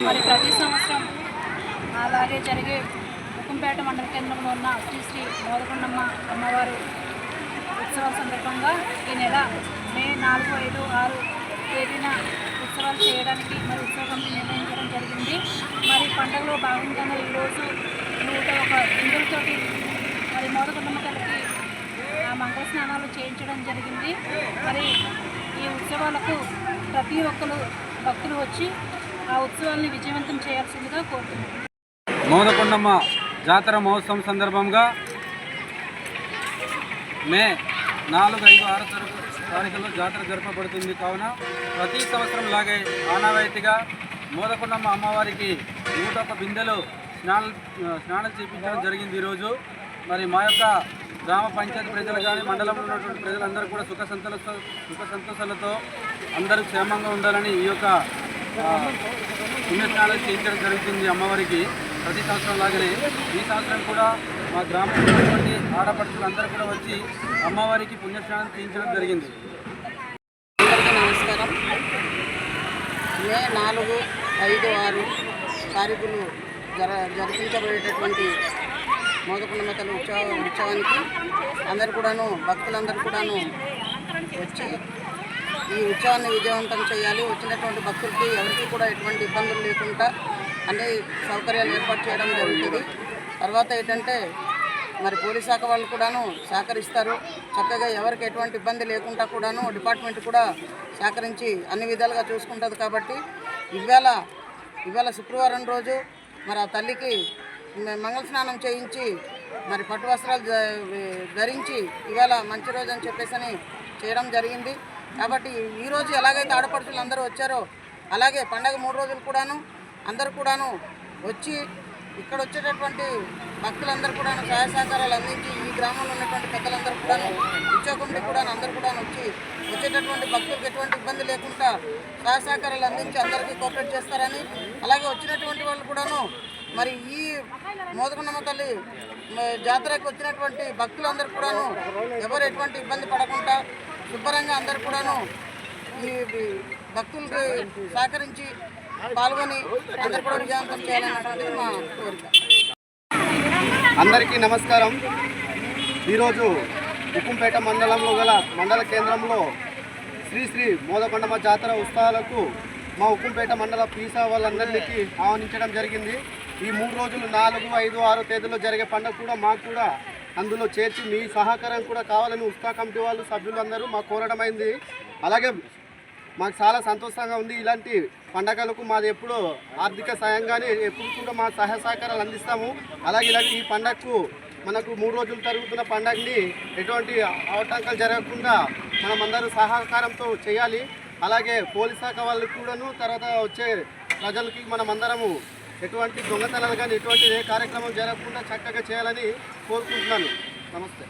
మరి ప్రతి సంవత్సరం అలాగే జరిగే ముకుంపేట మండల కేంద్రంలో ఉన్న శ్రీ శ్రీ మోదకొండమ్మ అమ్మవారు ఉత్సవాల సందర్భంగా ఈ నెల మే నాలుగు ఐదు ఆరు తేదీన ఉత్సవాలు చేయడానికి మరి ఉత్సవం నిర్ణయించడం జరిగింది. మరి పండుగలో భాగంగానే ఈరోజు నూట ఒక ఇందులతోటి మరి మోదకొండమ్మ ఆ మంగళ స్నానాలు చేయించడం జరిగింది. మరి ఈ ఉత్సవాలకు ప్రతి ఒక్కరు భక్తులు వచ్చి ఆ ఉత్సవాల్ని విజయవంతం చేయాల్సిందిగా కోరుతున్నాను మోదకొండమ్మ జాతర మహోత్సవం సందర్భంగా మే నాలుగు ఐదు ఆరు తరగతి తారీఖుల్లో జాతర జరపబడుతుంది. కావున ప్రతి సంవత్సరం లాగే ఆనవాయితీగా మోదకొండమ్మ అమ్మవారికి నూట ఒక బిందెలు స్నానం స్నానం చేయించడం జరిగింది ఈరోజు. మరి మా యొక్క గ్రామ పంచాయతీ ప్రజలు కానీ మండలంలో ఉన్నటువంటి ప్రజలందరూ కూడా సుఖ సంతోష సుఖ సంతోషాలతో అందరూ క్షేమంగా ఉండాలని ఈ యొక్క పుణ్యస్నానాలు చేయించడం జరుగుతుంది అమ్మవారికి ప్రతి సంవత్సరం లాగానే. ఈ సంవత్సరం కూడా మా గ్రామంలో ఉన్నటువంటి ఆడపడుచులందరూ కూడా వచ్చి అమ్మవారికి పుణ్యస్నానం చేయించడం జరిగింది. నమస్కారం. మే నాలుగు ఐదు ఆరు తారీఖులు జర జరిపించబడేటటువంటి మోదకుండమతల ఉత్సవ ఉత్సవానికి అందరు కూడాను భక్తులందరూ కూడాను వచ్చి ఈ ఉత్సవాన్ని విజయవంతం చేయాలి. వచ్చినటువంటి భక్తులకి ఎవరికి కూడా ఎటువంటి ఇబ్బందులు లేకుండా అన్ని సౌకర్యాలు ఏర్పాటు చేయడం జరుగుతుంది. తర్వాత ఏంటంటే మరి పోలీస్ శాఖ వాళ్ళు కూడాను సహకరిస్తారు. చక్కగా ఎవరికి ఎటువంటి ఇబ్బంది లేకుండా కూడాను డిపార్ట్మెంట్ కూడా సహకరించి అన్ని విధాలుగా చూసుకుంటుంది కాబట్టి ఇవాళ ఇవాళ శుక్రవారం రోజు మరి ఆ తల్లికి మంగళ స్నానం చేయించి మరి పట్టు వస్త్రాలు ధరించి ఇవాళ మంచి రోజు అని చెప్పేసి చేయడం జరిగింది. కాబట్టి ఈ రోజు ఎలాగైతే ఆడపడుచులు అందరూ వచ్చారో అలాగే పండగ మూడు రోజులు కూడాను అందరూ కూడాను వచ్చి ఇక్కడ వచ్చేటటువంటి భక్తులందరూ కూడా సహాయ సహకారాలు అందించి ఈ గ్రామంలో ఉన్నటువంటి పెద్దలందరూ కూడా ఉద్యోగండి కూడా అందరూ కూడా వచ్చి వచ్చేటటువంటి భక్తులకు ఎటువంటి ఇబ్బంది లేకుండా సహాయ సహకారాలు అందించి అందరికీ కోఆపరేట్ చేస్తారని అలాగే వచ్చినటువంటి వాళ్ళు కూడాను మరి ఈ మోదకొండమ్మ తల్లి జాతరకు వచ్చినటువంటి భక్తులందరూ కూడాను ఎవరు ఎటువంటి ఇబ్బంది పడకుండా శుభ్రంగా అందరు కూడాను ఈ భక్తులకి సహకరించి పాల్గొని అందరు కూడా విజయవంతం చేయాలన్నటువంటిది మా కోరిక. అందరికీ నమస్కారం. ఈరోజు ఉక్కుంపేట మండలంలో గల మండల కేంద్రంలో శ్రీ శ్రీ మోదకొండమ్మ జాతర ఉత్సవాలకు మా ఉక్కుంపేట మండల పీసా వాళ్ళందరికీ ఆహ్వానించడం జరిగింది. ఈ మూడు రోజులు నాలుగు ఐదు ఆరు తేదీలో జరిగే పండుగ కూడా మాకు కూడా అందులో చేర్చి మీ సహకారం కూడా కావాలని ఉస్తా కమిటీ వాళ్ళు సభ్యులందరూ మాకు కోరడమైంది అలాగే మాకు చాలా సంతోషంగా ఉంది. ఇలాంటి పండగలకు మాది ఎప్పుడూ ఆర్థిక సాయంగానే ఎప్పుడు కూడా మా సహాయ సహకారాలు అందిస్తాము. అలాగే ఇలాంటి ఈ పండగకు మనకు మూడు రోజులు జరుగుతున్న పండగని ఎటువంటి అవటంకాలు జరగకుండా మనం అందరూ సహకారంతో చేయాలి. అలాగే పోలీస్ శాఖ వాళ్ళకి కూడాను తర్వాత వచ్చే ప్రజలకి మనం అందరము ఎటువంటి దొంగతనాలు కానీ ఎటువంటి ఏ కార్యక్రమం జరగకుండా చక్కగా చేయాలని కోరుకుంటున్నాను. నమస్తే.